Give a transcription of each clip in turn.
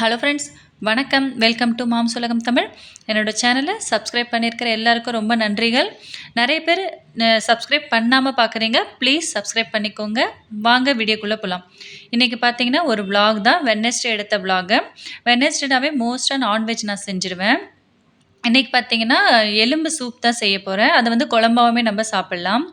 Hello friends வணக்கம். Welcome to மாம் சுலகம் தமிழ் என்னோட சேனலை சப்ஸ்கிரைப் பண்ணியிருக்கிற எல்லாருக்கும் ரொம்ப நன்றிகள். நிறைய பேர் சப்ஸ்கிரைப் பண்ணாமல் பார்க்குறீங்க ப்ளீஸ் சப்ஸ்கிரைப் பண்ணிக்கோங்க. வாங்க வீடியோக்குள்ளே போகலாம் இன்றைக்கி பார்த்தீங்கன்னா ஒரு விளாக் தான். வெட்னஸ்டே எடுத்த vlog. வெட்னஸ்டேனாவே மோஸ்ட்டாக நான்வெஜ் நான் செஞ்சுருவேன். இன்றைக்கி பார்த்தீங்கன்னா எலும்பு சூப் தான் செய்ய போகிறேன் அதை வந்து குழம்பாகவுமே நம்ம சாப்பிட்லாம்.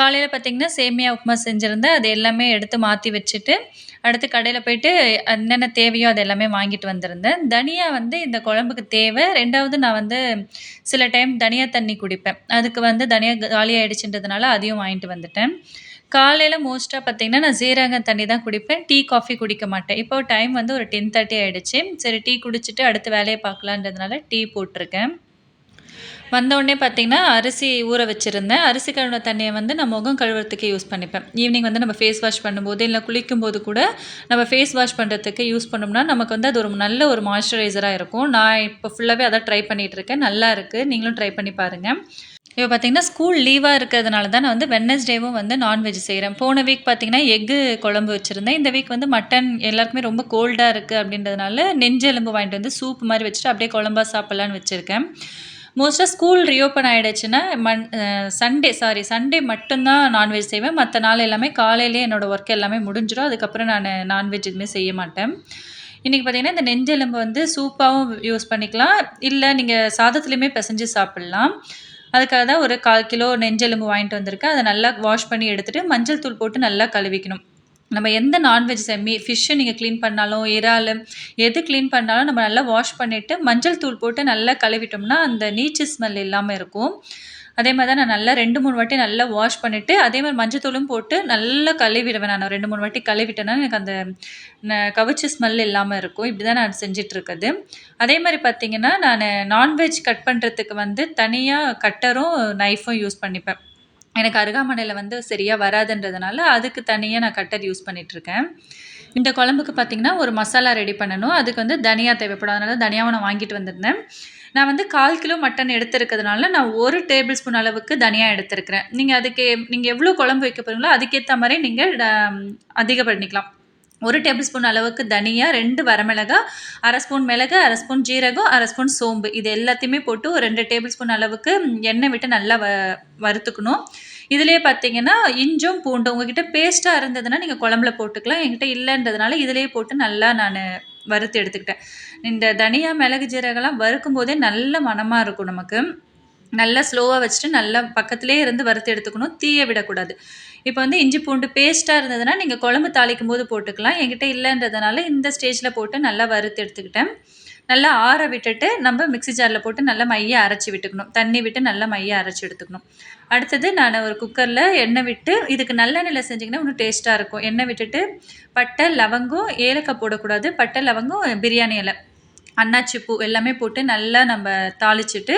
காலையில் பார்த்தீங்கன்னா சேமியா உப்புமா செஞ்சுருந்தேன். அது எல்லாமே எடுத்து மாற்றி வச்சுட்டு அடுத்து கடையில் போயிட்டு என்னென்ன தேவையோ அது எல்லாமே வாங்கிட்டு வந்திருந்தேன். தனியா வந்து இந்த குழம்புக்கு தேவை. ரெண்டாவது நான் வந்து சில டைம் தனியா தண்ணி குடிப்பேன். அதுக்கு வந்து தனியா காலி ஆயிடுச்சுன்றதுனால அதையும் வாங்கிட்டு வந்துட்டேன். காலையில் மோஸ்ட்டாக பார்த்தீங்கன்னா நான் சீரகம் தண்ணி தான் குடிப்பேன். டீ காஃபி குடிக்க மாட்டேன். இப்போ டைம் வந்து ஒரு டென் தேர்ட்டி ஆகிடுச்சு சரி டீ குடிச்சிட்டு அடுத்த வேலையை பார்க்கலான்றதுனால டீ போட்டிருக்கேன். வந்தோடனே பார்த்தீங்கன்னா அரிசி ஊற வச்சுருந்தேன். அரிசி கழுவின தண்ணியை வந்து நான் முகம் கழுவுறதுக்கு யூஸ் பண்ணிப்பேன். ஈவினிங் வந்து நம்ம ஃபேஸ் வாஷ் பண்ணும்போது இல்லை குளிக்கும்போது கூட நம்ம ஃபேஸ் வாஷ் பண்ணுறதுக்கு யூஸ் பண்ணோம்னா நமக்கு வந்து அது ஒரு நல்ல ஒரு மாய்ஸ்சரைசராக இருக்கும். நான் இப்போ ஃபுல்லாகவே அதான் ட்ரை பண்ணிகிட்ருக்கேன் நல்லா இருக்குது நீங்களும் ட்ரை பண்ணி பாருங்கள் இப்போ பார்த்தீங்கன்னா ஸ்கூல் லீவாக இருக்கிறதுனால தான் நான் வந்து வெட்னஸ்டேவும் வந்து நான்வெஜ் செய்கிறேன் போன வீக் பார்த்தீங்கன்னா எக்கு குழம்பு வச்சுருந்தேன். இந்த வீக் வந்து மட்டன் எல்லாருக்குமே ரொம்ப கோல்டாக இருக்குது அப்படின்றதுனால நெஞ்செலும்பு வாங்கிட்டு வந்து சூப் மாதிரி வச்சுட்டு அப்படியே குழம்பாக சாப்பிட்லான்னு வச்சுருக்கேன். மோஸ்ட்டாக ஸ்கூல் ரீஓப்பன் ஆகிடுச்சுன்னா மண் சண்டே சாரி சண்டே மட்டும்தான் நான்வெஜ் செய்வேன். மற்ற நாள் எல்லாமே காலையிலேயே என்னோடய ஒர்க் எல்லாமே முடிஞ்சிடும் அதுக்கப்புறம் நான் நான்வெஜ் எதுவுமே செய்ய மாட்டேன். இன்றைக்கி பார்த்தீங்கன்னா இந்த நெஞ்செலும்பு வந்து சூப்பாகவும் யூஸ் பண்ணிக்கலாம். இல்லை நீங்கள் சாதத்துலேயுமே பிசைஞ்சு சாப்பிட்லாம். அதுக்காக தான் ஒரு கால் கிலோ நெஞ்செலும்பு வாங்கிட்டு வந்திருக்கேன். அதை நல்லா வாஷ் பண்ணி எடுத்துகிட்டு மஞ்சள் தூள் போட்டு நல்லா கழுவிக்கணும். நம்ம எந்த நான்வெஜ் மீ ஃபிஷ்ஷை நீங்கள் க்ளீன் பண்ணாலும் இறால் எது க்ளீன் பண்ணாலும் நம்ம நல்லா வாஷ் பண்ணிவிட்டு மஞ்சள் தூள் போட்டு நல்லா கழுவிட்டோம்னா அந்த நீச்சு ஸ்மெல் இல்லாமல் இருக்கும். அதே மாதிரி தான் நான் நல்லா ரெண்டு மூணு வாட்டி நல்லா வாஷ் பண்ணிவிட்டு அதே மாதிரி மஞ்சள் தூளும் போட்டு நல்லா கழுவிடுவேன் நான். ரெண்டு மூணு வாட்டி கழுவிட்டேன்னா எனக்கு அந்த கவிச்சு ஸ்மெல் இல்லாமல் இருக்கும். இப்படி தான் நான் செஞ்சிட்ருக்குது அதே மாதிரி பார்த்தீங்கன்னா நான் நான்வெஜ் கட் பண்ணுறதுக்கு வந்து தனியாக கட்டரும் நைஃபும் யூஸ் பண்ணிப்பேன். எனக்கு அருகாமனையில் வந்து சரியாக வராதுன்றதுனால அதுக்கு தனியாக நான் கட்டர் யூஸ் பண்ணிகிட்ருக்கேன் இந்த குழம்புக்கு பார்த்திங்கன்னா ஒரு மசாலா ரெடி பண்ணணும். அதுக்கு வந்து தனியாக தேவைப்படும். அதனால தனியாவை நான் வாங்கிட்டு வந்திருந்தேன். நான் வந்து கால் கிலோ மட்டன் எடுத்துருக்கிறதுனால நான் ஒரு டேபிள் ஸ்பூன் அளவுக்கு தனியாக எடுத்துருக்கிறேன். நீங்கள் அதுக்கு நீங்கள் எவ்வளோ குழம்பு வைக்க போகிறீங்களோ அதுக்கேற்ற மாதிரி நீங்கள் அதிகம் பண்ணிக்கலாம் ஒரு டேபிள் ஸ்பூன் அளவுக்கு தனியா ரெண்டு வரமிளகா அரை ஸ்பூன் மிளகு அரை ஸ்பூன் ஜீரகம் அரை ஸ்பூன் சோம்பு. இது எல்லாத்தையுமே போட்டு ஒரு ரெண்டு டேபிள் ஸ்பூன் அளவுக்கு எண்ணெய் விட்டு நல்லா வ வறுத்துக்கணும். இதிலே பார்த்தீங்கன்னா இஞ்சும் பூண்டும் உங்ககிட்ட பேஸ்ட்டாக இருந்ததுன்னா நீங்கள் குழம்புல போட்டுக்கலாம். என்கிட்ட இல்லைன்றதுனால இதிலே போட்டு நல்லா நான் வறுத்து எடுத்துக்கிட்டேன். இந்த தனியா மிளகு ஜீரகம்லாம் வறுக்கும் போதே நல்ல மனமாக இருக்கும் நமக்கு. நல்லா ஸ்லோவாக வச்சுட்டு நல்லா பக்கத்துலேயே இருந்து வறுத்து எடுத்துக்கணும். தீய விடக்கூடாது. இப்போ வந்து இஞ்சி பூண்டு பேஸ்ட்டாக இருந்ததுன்னா நீங்கள் குழம்பு தாளிக்கும் போது போட்டுக்கலாம். என்கிட்ட இல்லைன்றதுனால இந்த ஸ்டேஜில் போட்டு நல்லா வறுத்து எடுத்துக்கிட்டேன். நல்லா ஆற விட்டுட்டு நம்ம மிக்ஸி ஜாரில் போட்டு நல்லா மைய அரைச்சி விட்டுக்கணும். தண்ணி விட்டு நல்லா மைய அரைச்சி எடுத்துக்கணும். அடுத்தது நான் ஒரு குக்கரில் எண்ணெய் விட்டு இதுக்கு நல்லெண்ணெயில் செஞ்சிங்கன்னா இன்னும் டேஸ்ட்டாக இருக்கும். எண்ணெய் விட்டுட்டு பட்டை லவங்கம் ஏலக்காய் போடக்கூடாது. பட்டை லவங்கம் பிரியாணி இலை. அன்னாச்சி பூ எல்லாமே போட்டு நல்லா நம்ம தாளிச்சிட்டு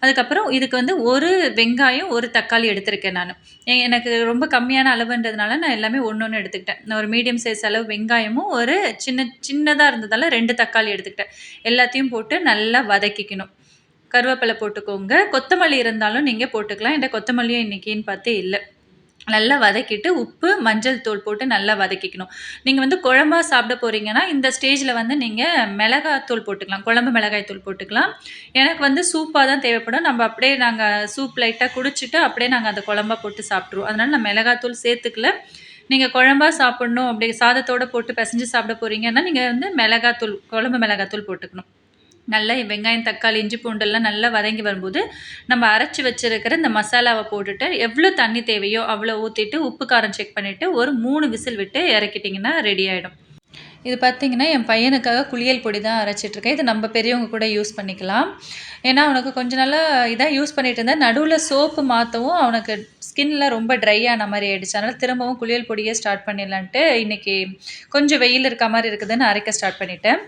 அதுக்கப்புறம் இதுக்கு வந்து ஒரு வெங்காயம் ஒரு தக்காளி எடுத்திருக்கேன் நான். எனக்கு ரொம்ப கம்மியான அளவுன்றதுனால நான் எல்லாமே ஒன்று ஒன்று எடுத்துக்கிட்டேன். நான் ஒரு மீடியம் சைஸ் அளவு வெங்காயமும் ஒரு சின்ன சின்னதாக இருந்ததால் ரெண்டு தக்காளி எடுத்துக்கிட்டேன். எல்லாத்தையும் போட்டு நல்லா வதக்கிக்கணும். கருவேப்பிலை போட்டுக்கோங்க. கொத்தமல்லி இருந்தாலும் நீங்கள் போட்டுக்கலாம். என்கிட்ட கொத்தமல்லியும் இன்றைக்கின்னு பார்த்தே இல்லை. நல்லா வதக்கிட்டு உப்பு மஞ்சள் தூள் போட்டு நல்லா வதக்கிக்கணும். நீங்கள் வந்து குழம்பா சாப்பிட போகிறீங்கன்னா இந்த ஸ்டேஜில் வந்து நீங்கள் மிளகாத்தூள் போட்டுக்கலாம். குழம்பு மிளகாய் தூள் போட்டுக்கலாம். எனக்கு வந்து சூப்பாக தான் தேவைப்படும். நம்ம அப்படியே நாங்கள் சூப் லைட்டாக குடிச்சிட்டு அப்படியே நாங்கள் அந்த குழம்பா போட்டு சாப்பிட்ருவோம் அதனால் நான் மிளகாத்தூள் சேர்த்துக்கல. நீங்கள் குழம்பா சாப்பிட்ணும் அப்படி சாதத்தோடு போட்டு பிசைஞ்சு சாப்பிட போகிறீங்கன்னா நீங்கள் வந்து மிளகாத்தூள் குழம்பு மிளகாத்தூள் போட்டுக்கணும். நல்லா வெங்காயம் தக்காளி இஞ்சி பூண்டெல்லாம் நல்லா வதங்கி வரும்போது நம்ம அரைச்சி வச்சுருக்கிற இந்த மசாலாவை போட்டுட்டு எவ்வளோ தண்ணி தேவையோ அவ்வளோ ஊற்றிட்டு உப்பு காரம் செக் பண்ணிவிட்டு ஒரு மூணு விசில் விட்டு இறக்கிட்டிங்கன்னா ரெடி ஆகிடும் இது பார்த்திங்கன்னா என் பையனுக்காக குளியல் பொடி தான் அரைச்சிட்ருக்கேன். இது நம்ம பெரியவங்க கூட யூஸ் பண்ணிக்கலாம். ஏன்னா அவனுக்கு கொஞ்ச நாளாக இதாக யூஸ் பண்ணிகிட்டு இருந்தேன். நடுவில் சோப்பு மாற்றவும் அவனுக்கு ஸ்கின்லாம் ரொம்ப ட்ரை ஆன மாதிரி ஆகிடுச்சு அதனால் திரும்பவும் குளியல் பொடியே ஸ்டார்ட் பண்ணிடலான்ட்டு இன்றைக்கி கொஞ்சம் வெயில் இருக்க மாதிரி இருக்குதுன்னு அரைக்க ஸ்டார்ட் பண்ணிட்டேன்.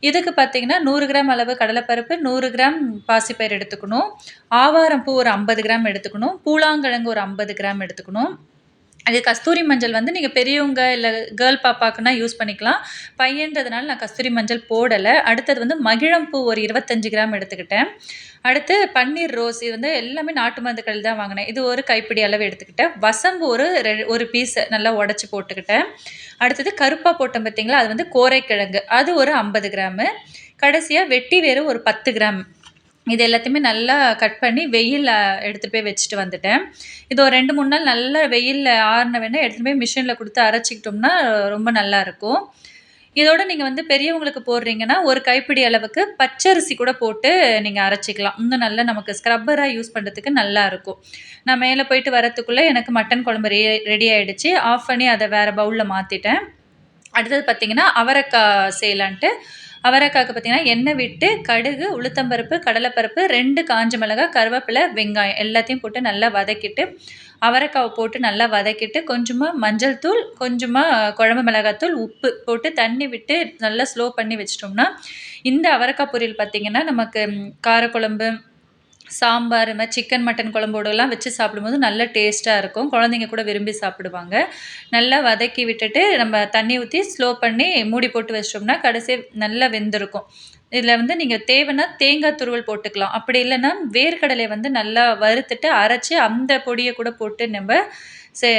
இதுக்கு பார்த்தீங்கன்னா நூறு கிராம் அளவு கடலைப்பருப்பு நூறு கிராம் பாசிப்பயிர் எடுத்துக்கணும். ஆவாரம் பூ ஒரு ஐம்பது கிராம் எடுத்துக்கணும். பூலாங்கிழங்கு ஒரு ஐம்பது கிராம் எடுத்துக்கணும். அது கஸ்தூரி மஞ்சள் வந்து நீங்கள் பெரியவங்க இல்லை கேர்ள் பாப்பாக்குன்னா யூஸ் பண்ணிக்கலாம். பையன்றதுனால நான் கஸ்தூரி மஞ்சள் போடலை. அடுத்தது வந்து மகிழம்பூ ஒரு இருபத்தஞ்சி கிராம் எடுத்துக்கிட்டேன். அடுத்து பன்னீர் ரோஸ் இது வந்து எல்லாமே நாட்டு மருந்துகள் தான் வாங்கினேன். இது ஒரு கைப்பிடி அளவு எடுத்துக்கிட்டேன். வசம்பு ஒரு ரெ ஒரு பீஸ் நல்லா உடச்சி போட்டுக்கிட்டேன். அடுத்தது கருப்பாக போட்டோம் பார்த்தீங்களா அது வந்து கோரைக்கிழங்கு. அது ஒரு ஐம்பது கிராமு. கடைசியாக வெட்டி வேறு ஒரு பத்து கிராம் இது எல்லாத்தையுமே நல்லா கட் பண்ணி வெயிலில் எடுத்துகிட்டு போய் வச்சுட்டு வந்துட்டேன். இது ஒரு ரெண்டு மூணு நாள் நல்லா வெயிலில் ஆறின வேணால் எடுத்துகிட்டு போய் மிஷினில் கொடுத்து அரைச்சிக்கிட்டோம்னா ரொம்ப நல்லாயிருக்கும் இதோட நீங்கள் வந்து பெரியவங்களுக்கு போடுறீங்கன்னா ஒரு கைப்பிடி அளவுக்கு பச்சரிசி கூட போட்டு நீங்கள் அரைச்சிக்கலாம். இன்னும் நல்லா நமக்கு ஸ்க்ரப்பராக யூஸ் பண்ணுறதுக்கு நல்லாயிருக்கும் நான் மேலே போயிட்டு வரத்துக்குள்ளே எனக்கு மட்டன் குழம்பு ரெ ரெடி ஆகிடுச்சு ஆஃப் பண்ணி அதை வேறு பவுலில் மாற்றிட்டேன் அடுத்தது பார்த்திங்கன்னா அவரைக்காய் செய்யலான்ட்டு அவரைக்காய்க்கு பார்த்திங்கன்னா எண்ணெய் விட்டு கடுகு உளுத்தம்பருப்பு கடலைப்பருப்பு ரெண்டு காஞ்ச மிளகாய் கருவேப்பிலை வெங்காயம் எல்லாத்தையும் போட்டு நல்லா வதக்கிட்டு அவரைக்காவை போட்டு நல்லா வதக்கிட்டு கொஞ்சமாக மஞ்சள் தூள் கொஞ்சமாக குழம்பு மிளகாத்தூள் உப்பு போட்டு தண்ணி விட்டு நல்லா ஸ்லோ பண்ணி வச்சிட்டோம்னா இந்த அவரைக்காய் பொரியல் பார்த்திங்கன்னா நமக்கு காரக்குழம்பு சாம்பார் இது மாதிரி சிக்கன் மட்டன் குழம்போடலாம் வச்சு சாப்பிடும்போது நல்ல டேஸ்ட்டாக இருக்கும். குழந்தைங்க கூட விரும்பி சாப்பிடுவாங்க. நல்லா வதக்கி விட்டுட்டு நம்ம தண்ணி ஊற்றி ஸ்லோ பண்ணி மூடி போட்டு வச்சிட்டோம்னா கடைசி நல்லா வெந்திருக்கும். இதில் வந்து நீங்கள் தேவைன்னா தேங்காய் துருவல் போட்டுக்கலாம். அப்படி இல்லைன்னா வேர்க்கடலையை வந்து நல்லா வறுத்துட்டு அரைச்சி அந்த பொடியை கூட போட்டு நம்ம சே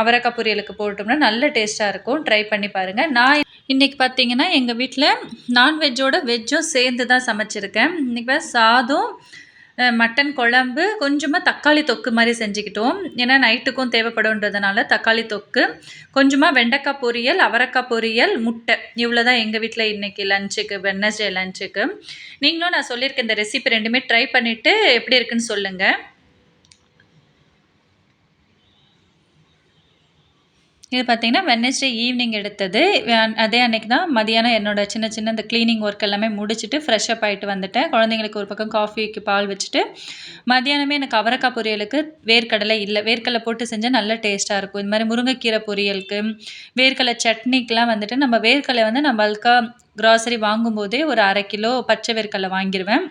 அவரைக்காய் பொரியலுக்கு போட்டோம்னா நல்ல டேஸ்ட்டாக இருக்கும். ட்ரை பண்ணி பாருங்கள் நான் இன்றைக்கி பார்த்தீங்கன்னா எங்கள் வீட்டில் நான்வெஜ்ஜோட வெஜ்ஜும் சேர்ந்து தான் சமைச்சிருக்கேன். இன்றைக்கி சாதம் மட்டன் குழம்பு கொஞ்சமாக தக்காளி தொக்கு மாதிரி செஞ்சுக்கிட்டோம். ஏன்னா நைட்டுக்கும் தேவைப்படும்ன்றதுனால தக்காளி தொக்கு கொஞ்சமாக வெண்டைக்காய் பொரியல் அவரைக்காய் பொரியல் முட்டை. இவ்வளோ தான் எங்கள் வீட்டில் இன்றைக்கி லஞ்சுக்கு வெட்னஸ்டே லஞ்சுக்கு. நீங்களும் நான் சொல்லியிருக்கேன் இந்த ரெசிபி ரெண்டுமே ட்ரை பண்ணிவிட்டு எப்படி இருக்குன்னு சொல்லுங்கள் இது பார்த்திங்கன்னா வெனஸ்டே ஈவினிங் எடுத்தது. அதே அன்றைக்கி தான் மதியானம் என்னோடய சின்ன சின்ன இந்த க்ளீனிங் ஒர்க் எல்லாமே முடிச்சுட்டு ஃப்ரெஷ் அப் ஆகிட்டு வந்துட்டேன். குழந்தைங்களுக்கு ஒரு பக்கம் காஃபிக்கு பால் வச்சுட்டு மதியானமே எனக்கு அவரக்காய் பொரியலுக்கு வேர்க்கடலை இல்லை வேர்க்கடலை போட்டு செஞ்சால் நல்ல டேஸ்ட்டாக இருக்கும். இந்த மாதிரி முருங்கைக்கீரை பொரியலுக்கு வேர்க்கடலை சட்னிக்கெலாம் வந்துட்டு நம்ம வேர்க்கடலை வந்து நம்ம பல்காக க்ராசரி வாங்கும்போதே ஒரு அரை கிலோ பச்சை வேர்க்கடலை வாங்கிடுவேன்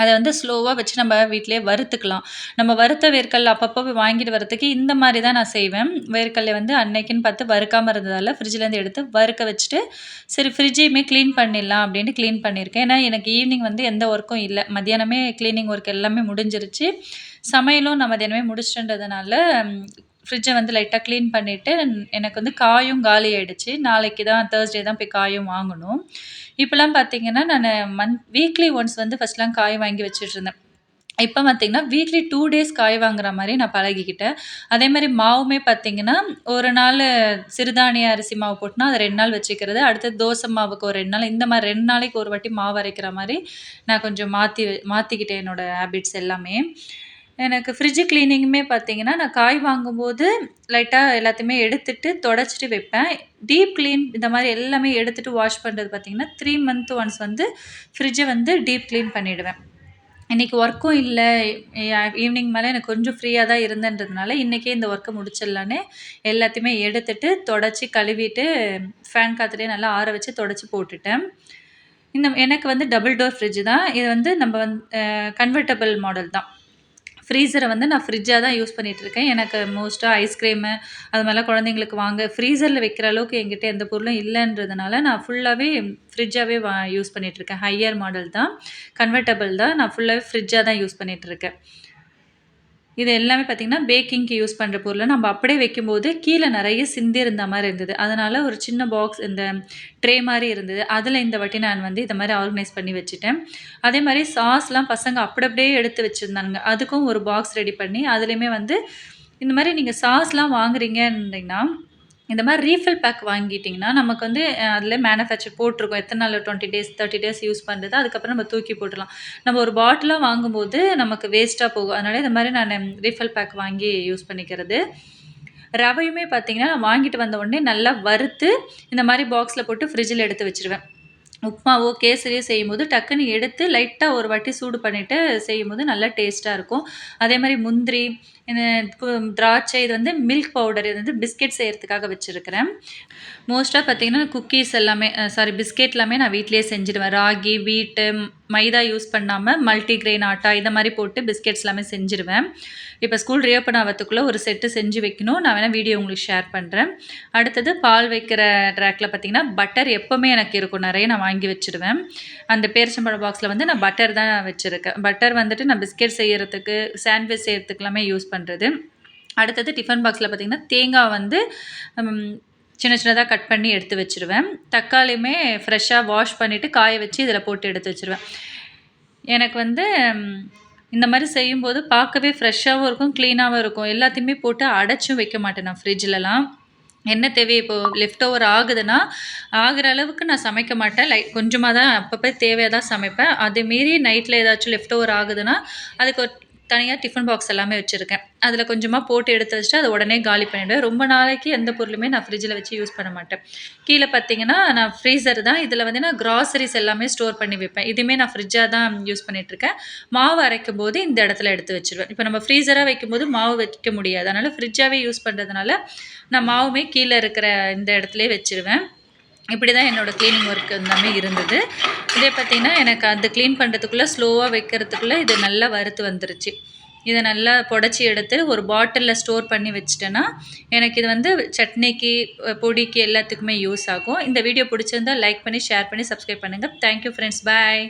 அதை வந்து ஸ்லோவாக வச்சு நம்ம வீட்டிலே வறுத்துக்கலாம். நம்ம வறுத்த வேர்க்கடல அப்பப்போ வாங்கிட்டு வரத்துக்கு இந்த மாதிரி தான் நான் செய்வேன். வேர்க்கடலை வந்து அன்னைக்குன்னு பார்த்து வறுக்காமல் இருந்ததால் ஃப்ரிட்ஜ்லேருந்து எடுத்து வறுக்க வச்சுட்டு சரி ஃப்ரிட்ஜையுமே க்ளீன் பண்ணிடலாம் அப்படின்ட்டு க்ளீன் பண்ணியிருக்கேன். ஏன்னா எனக்கு ஈவினிங் வந்து எந்த ஒர்க்கும் இல்லை. மத்தியானமே க்ளீனிங் ஒர்க் எல்லாமே முடிஞ்சிருச்சு. சமையலும் நான் மதியானமே முடிச்சிட்டதுனால ஃப்ரிட்ஜை வந்து லைட்டாக க்ளீன் பண்ணிவிட்டு எனக்கு வந்து காயும் காலி ஆகிடுச்சு நாளைக்கு தான் தேர்ஸ்டே தான் போய் காயும் வாங்கணும். இப்போலாம் பார்த்தீங்கன்னா நான் மந்த் வீக்லி ஒன்ஸ் வந்து ஃபஸ்ட்லாம் காய் வாங்கி வச்சுட்ருந்தேன் இப்போ பார்த்திங்கன்னா வீக்லி டூ டேஸ் காய் வாங்குற மாதிரி நான் பழகிக்கிட்டேன். அதே மாதிரி மாவுமே பார்த்திங்கன்னா ஒரு நாள் சிறுதானிய அரிசி மாவு போட்டுனா அதை ரெண்டு நாள் வச்சுக்கிறது. அடுத்து தோசை மாவுக்கு ஒரு ரெண்டு நாள் இந்த மாதிரி ரெண்டு நாளைக்கு ஒரு வாட்டி மாவு அரைக்கிற மாதிரி நான் கொஞ்சம் மாற்றி மாற்றிக்கிட்டேன் என்னோடய ஹேபிட்ஸ் எல்லாமே. எனக்கு ஃப்ரிட்ஜு க்ளீனிங்குமே பார்த்தீங்கன்னா நான் காய் வாங்கும்போது லைட்டாக எல்லாத்தையுமே எடுத்துட்டு தொடச்சிட்டு வைப்பேன். டீப் க்ளீன் இந்த மாதிரி எல்லாமே எடுத்துகிட்டு வாஷ் பண்ணுறது பார்த்திங்கன்னா த்ரீ மந்த் ஒன்ஸ் வந்து ஃப்ரிட்ஜை வந்து டீப் க்ளீன் பண்ணிவிடுவேன் இன்றைக்கி ஒர்க்கும் இல்லை. ஈவினிங் மேலே எனக்கு கொஞ்சம் ஃப்ரீயாக தான் இருந்தன்றதுனால இன்றைக்கே இந்த ஒர்க்கை முடிச்சிடலான்னு எல்லாத்தையுமே எடுத்துட்டு தொடச்சி கழுவிட்டு ஃபேன் காற்றுலேயே நல்லா ஆற வச்சு தொடச்சி போட்டுட்டேன். இந்த எனக்கு வந்து டபுள் டோர் ஃப்ரிட்ஜு தான். இது வந்து நம்ம வந்து கன்வெர்ட்டபிள் மாடல் தான். ஃப்ரீசரை வந்து நான் ஃப்ரிட்ஜாக தான் யூஸ் பண்ணிகிட்ருக்கேன் எனக்கு மோஸ்ட்டாக ஐஸ்கிரீமு அது மாதிரிலாம் குழந்தைங்களுக்கு வாங்க ஃப்ரீசரில் வைக்கிற அளவுக்கு என்கிட்ட எந்த பொருளும் இல்லைன்றதுனால நான் ஃபுல்லாகவே ஃப்ரிட்ஜாகவே வா யூஸ் பண்ணிகிட்ருக்கேன் ஹையர் மாடல் தான் கன்வெர்ட்டபிள் தான் நான் ஃபுல்லாகவே ஃப்ரிட்ஜாக தான் யூஸ் பண்ணிகிட்ருக்கேன் இது எல்லாமே பார்த்திங்கன்னா பேக்கிங்க்கு யூஸ் பண்ணுற பொருளை நம்ம அப்படியே வைக்கும்போது கீழே நிறைய சிந்தி இருந்த மாதிரி இருந்தது. அதனால் ஒரு சின்ன பாக்ஸ் இந்த ட்ரே மாதிரி இருந்தது. அதில் இந்த வாட்டி நான் வந்து இதை மாதிரி ஆர்கனைஸ் பண்ணி வச்சுட்டேன். அதே மாதிரி சாஸ்லாம் பசங்க அப்படி அப்படியே எடுத்து வச்சுருந்தானுங்க. அதுக்கும் ஒரு பாக்ஸ் ரெடி பண்ணி அதுலேயுமே வந்து இந்த மாதிரி நீங்கள் சாஸ்லாம் வாங்குறீங்கன்னா இந்த மாதிரி ரீஃபில் பேக் வாங்கிட்டிங்கன்னா நமக்கு வந்து அதில் மேனுஃபேக்சர் போட்டிருக்கோம். எத்தனை நாள் twenty days thirty days use பண்ணுறது அதுக்கப்புறம் நம்ம தூக்கி போட்டுடலாம். நம்ம ஒரு பாட்டிலாக வாங்கும்போது நமக்கு வேஸ்ட்டாக போகும். அதனால் இந்த மாதிரி நான் ரீஃபில் பேக் வாங்கி யூஸ் பண்ணிக்கிறது. ரவையுமே பார்த்திங்கன்னா நான் வாங்கிட்டு வந்த உடனே நல்லா வறுத்து இந்த மாதிரி பாக்ஸில் போட்டு ஃப்ரிட்ஜில் எடுத்து வச்சுருவேன். உப்புமாவோ கேசரியோ செய்யும்போது டக்குன்னு எடுத்து லைட்டாக ஒரு வாட்டி சூடு பண்ணிவிட்டு செய்யும்போது நல்லா டேஸ்ட்டாக இருக்கும். அதே மாதிரி முந்திரி இந்த திராட்சை இது வந்து மில்க் பவுடர் இது வந்து பிஸ்கெட் செய்கிறதுக்காக வச்சுருக்கிறேன். மோஸ்ட்டாக பார்த்தீங்கன்னா குக்கீஸ் எல்லாமே சாரி பிஸ்கெட் எல்லாமே நான் வீட்லேயே செஞ்சுடுவேன். ராகி வீட்டு மைதா யூஸ் பண்ணாமல் மல்டிக்ரெயின் ஆட்டா இந்த மாதிரி போட்டு பிஸ்கெட்ஸ் எல்லாமே செஞ்சுருவேன். இப்போ ஸ்கூல் ரீஓப்பன் ஆகிறதுக்குள்ளே ஒரு செட்டு செஞ்சு வைக்கணும். நான் வேணால் வீடியோ உங்களுக்கு ஷேர் பண்ணுறேன் அடுத்தது பால் வைக்கிற ட்ராக்கில் பார்த்தீங்கன்னா பட்டர் எப்போவுமே எனக்கு இருக்கும். நிறைய நான் வாங்கி வச்சுருவேன் அந்த பேரிச்சம்பழம் பாக்ஸில் வந்து நான் பட்டர் தான் வச்சுருக்கேன். பட்டர் வந்துட்டு நான் பிஸ்கெட் செய்கிறதுக்கு சாண்ட்விச் செய்கிறதுக்கு எல்லாமே யூஸ் பண்ணுறது அடுத்தது டிஃபன் பாக்ஸில் பார்த்திங்கன்னா தேங்காய் வந்து சின்ன சின்னதாக கட் பண்ணி எடுத்து வச்சுருவேன். தக்காளியுமே ஃப்ரெஷ்ஷாக வாஷ் பண்ணிவிட்டு காய வச்சு இதில் போட்டு எடுத்து வச்சுருவேன். எனக்கு வந்து இந்த மாதிரி செய்யும்போது பார்க்கவே ஃப்ரெஷ்ஷாகவும் இருக்கும் க்ளீனாகவும் இருக்கும். எல்லாத்தையுமே போட்டு அடைச்சும் வைக்க மாட்டேன் நான் ஃப்ரிட்ஜிலலாம் என்ன தேவை இப்போது லெஃப்ட் ஓவர் ஆகுதுன்னா ஆகிற அளவுக்கு நான் சமைக்க மாட்டேன். லைக் கொஞ்சமாக தான் அப்பப்போ தேவையாக தான் சமைப்பேன் அதேமாரி நைட்டில் ஏதாச்சும் லெஃப்ட் ஓவர் ஆகுதுன்னா அதுக்கு ஒரு தனியாக டிஃபன் பாக்ஸ் எல்லாமே வச்சுருக்கேன். அதில் கொஞ்சமாக போட்டு எடுத்து வச்சுட்டு அதை உடனே காலி பண்ணிவிடுவேன் ரொம்ப நாளைக்கு எந்த பொருளுமே நான் ஃப்ரிட்ஜில் வச்சு யூஸ் பண்ண மாட்டேன். கீழே பார்த்தீங்கன்னா நான் ஃப்ரீசர் தான். இதில் வந்து நான் கிராசரிஸ் எல்லாமே ஸ்டோர் பண்ணி வைப்பேன். இதுவுமே நான் ஃப்ரிட்ஜாக தான் யூஸ் பண்ணிகிட்ருக்கேன் மாவு அரைக்கும் போது இந்த இடத்துல எடுத்து வச்சுருவேன். இப்போ நம்ம ஃப்ரீசராக வைக்கும்போது மாவு வைக்க முடியாது. அதனால் ஃப்ரிட்ஜாகவே யூஸ் பண்ணுறதுனால நான் மாவுமே கீழே இருக்கிற இந்த இடத்துலயே வச்சுருவேன். இப்படி தான் என்னோடய க்ளீனிங் ஒர்க் எல்லாமே இருந்தது. இதே பார்த்திங்கன்னா எனக்கு அந்த க்ளீன் பண்ணுறதுக்குள்ளே ஸ்லோவாக வைக்கிறதுக்குள்ளே இது நல்லா வறுத்து வந்துருச்சு. இதை நல்லா புடச்சி எடுத்து ஒரு பாட்டிலில் ஸ்டோர் பண்ணி வச்சிட்டேன்னா எனக்கு இது வந்து சட்னிக்கு பொடிக்கு எல்லாத்துக்குமே யூஸ் ஆகும். இந்த வீடியோ பிடிச்சிருந்தா லைக் பண்ணி ஷேர் பண்ணி சப்ஸ்கிரைப் பண்ணுங்கள் தேங்க்யூ ஃப்ரெண்ட்ஸ் பாய்